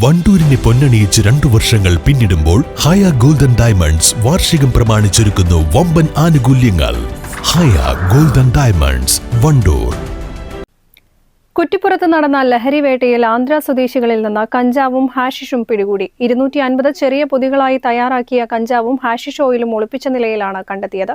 വണ്ടൂരിനെ പൊന്നണിയിച്ച് രണ്ടു വർഷങ്ങൾ പിന്നിടുമ്പോൾ ഹയ ഗോൾഡൻ ഡയമണ്ട്സ് വാർഷികം പ്രമാണിച്ചൊരുക്കുന്നു വമ്പൻ ആനുകൂല്യങ്ങൾ. Haya Golden Diamonds Wandoor. കുറ്റിപ്പുറത്ത് നടന്ന ലഹരിവേട്ടയിൽ ആന്ധ്ര സ്വദേശികളിൽ നിന്ന് കഞ്ചാവും ഹാഷിഷും പിടികൂടി. ഇരുന്നൂറ്റി അൻപത് ചെറിയ പൊതികളായി തയ്യാറാക്കിയ കഞ്ചാവും ഹാഷിഷ് ഓയിലും ഒളിപ്പിച്ച നിലയിലാണ് കണ്ടെത്തിയത്.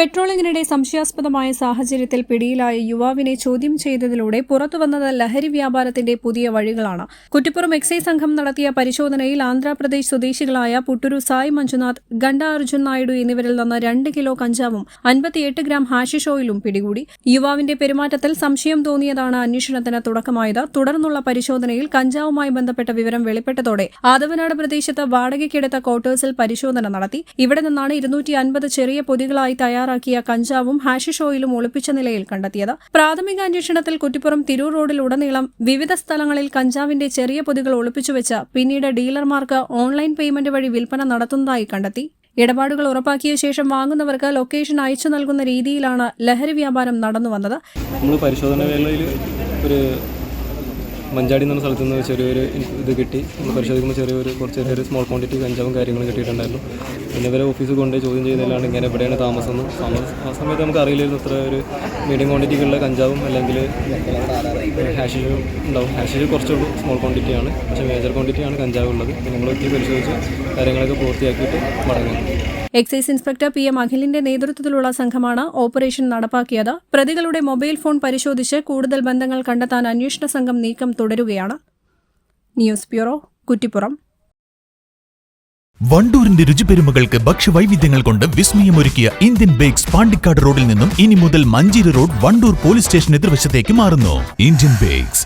പെട്രോളിങ്ങിനിടെ സംശയാസ്പദമായ സാഹചര്യത്തിൽ പിടിയിലായ യുവാവിനെ ചോദ്യം ചെയ്തതിലൂടെ പുറത്തുവന്നത് ലഹരി വ്യാപാരത്തിന്റെ പുതിയ വഴികളാണ്. കുറ്റിപ്പുറം എക്സൈസ് സംഘം നടത്തിയ പരിശോധനയിൽ ആന്ധ്രാപ്രദേശ് സ്വദേശികളായ പുട്ടൂരു സായ് മഞ്ജുനാഥ് ഗണ്ട അർജുൻ നായിഡു എന്നിവരിൽ നിന്ന് രണ്ട് കിലോ കഞ്ചാവും അൻപത്തിയെട്ട് ഗ്രാം ഹാഷിഷ് ഓയിലും പിടികൂടി. യുവാവിന്റെ പെരുമാറ്റത്തിൽ സംശയം തോന്നിയതാണ് അന്വേഷണത്തിന് തുടക്കമായത്. തുടർന്നുള്ള പരിശോധനയിൽ കഞ്ചാവുമായി ബന്ധപ്പെട്ട വിവരം വെളിപ്പെട്ടതോടെ ആദവനാട് പ്രദേശത്ത് വാടകയ്ക്കെടുത്ത ക്വാർട്ടേഴ്സിൽ പരിശോധന നടത്തി. ഇവിടെ നിന്നാണ് ഇരുന്നൂറ്റി ചെറിയ പൊതികളായി തയ്യാറാക്കിയ കഞ്ചാവും ഹാഷിഷ് ഓയിലും ഒളിപ്പിച്ച നിലയിൽ കണ്ടെത്തിയത്. പ്രാഥമിക അന്വേഷണത്തിൽ കുറ്റിപ്പുറം തിരൂർ റോഡിൽ ഉടനീളം വിവിധ സ്ഥലങ്ങളിൽ കഞ്ചാവിന്റെ ചെറിയ പൊതികൾ ഒളിപ്പിച്ചുവെച്ച് പിന്നീട് ഡീലർമാർക്ക് ഓൺലൈൻ പേയ്മെന്റ് വഴി വിൽപ്പന നടത്തുന്നതായി കണ്ടെത്തി. ഇടപാടുകൾ ഉറപ്പാക്കിയ ശേഷം വാങ്ങുന്നവർക്ക് ലൊക്കേഷൻ അയച്ചു നൽകുന്ന രീതിയിലാണ് ലഹരി വ്യാപാരം നടന്നുവന്നത്. നമ്മൾ പരിശോധന വേളയിൽ ഒരു മഞ്ചാടി എന്ന സ്ഥലത്ത് നിന്ന് ചെറിയൊരു ഇത് കിട്ടി. പരിശോധിക്കുമ്പോൾ ചെറിയൊരു കുറച്ച് ചെറിയൊരു സ്മോൾ ക്വാണ്ടിറ്റി കഞ്ചാവും കാര്യങ്ങളും കിട്ടിയിട്ടുണ്ടായിരുന്നു. പിന്നെ ഇവരെ ഓഫീസിൽ കൊണ്ട് ചോദ്യം ചെയ്തതിലാണ് ഇങ്ങനെ എവിടെയാണ് താമസം. എന്ന് ആ സമയത്ത് നമുക്ക് അറിയില്ലായിരുന്നു ഇത്ര ഒരു മീഡിയം ക്വാണ്ടിറ്റിക്കുള്ള കഞ്ചാവും അല്ലെങ്കിൽ ഹാഷിഷും ഉണ്ടാവും. ഹാഷിഷ് കുറച്ചുള്ളൂ സ്മോൾ ക്വാണ്ടിറ്റിയാണ് പക്ഷേ മേജർ ക്വാണ്ടിറ്റിയാണ് കഞ്ചാവ് ഉള്ളത് പരിശോധിച്ച് കാര്യങ്ങളൊക്കെ പൂർത്തിയാക്കിയിട്ട് മടങ്ങി. എക്സൈസ് ഇൻസ്പെക്ടർ പി എം അഖിലിന്റെ നേതൃത്വത്തിലുള്ള സംഘമാണ് ഓപ്പറേഷൻ നടപ്പാക്കിയത്. പ്രതികളുടെ മൊബൈൽ ഫോൺ പരിശോധിച്ച് കൂടുതൽ ബന്ധങ്ങൾ കണ്ടെത്താൻ അന്വേഷണ സംഘം നീക്കം തുടരുകയാണ്. News bureau Kuttippuram. വണ്ടൂരിന്റെ രുചിപെരുമകൾക്ക് ഭക്ഷ്യവൈവിധ്യങ്ങൾ കൊണ്ട് വിസ്മയമൊരുക്കിയ ഇന്ത്യൻ ബേക്സ് പാണ്ടിക്കാട് റോഡിൽ നിന്നും ഇനി മുതൽ Manjeri road Wandoor police station എതിർവശത്തേക്ക് മാറുന്നു. Indian bakes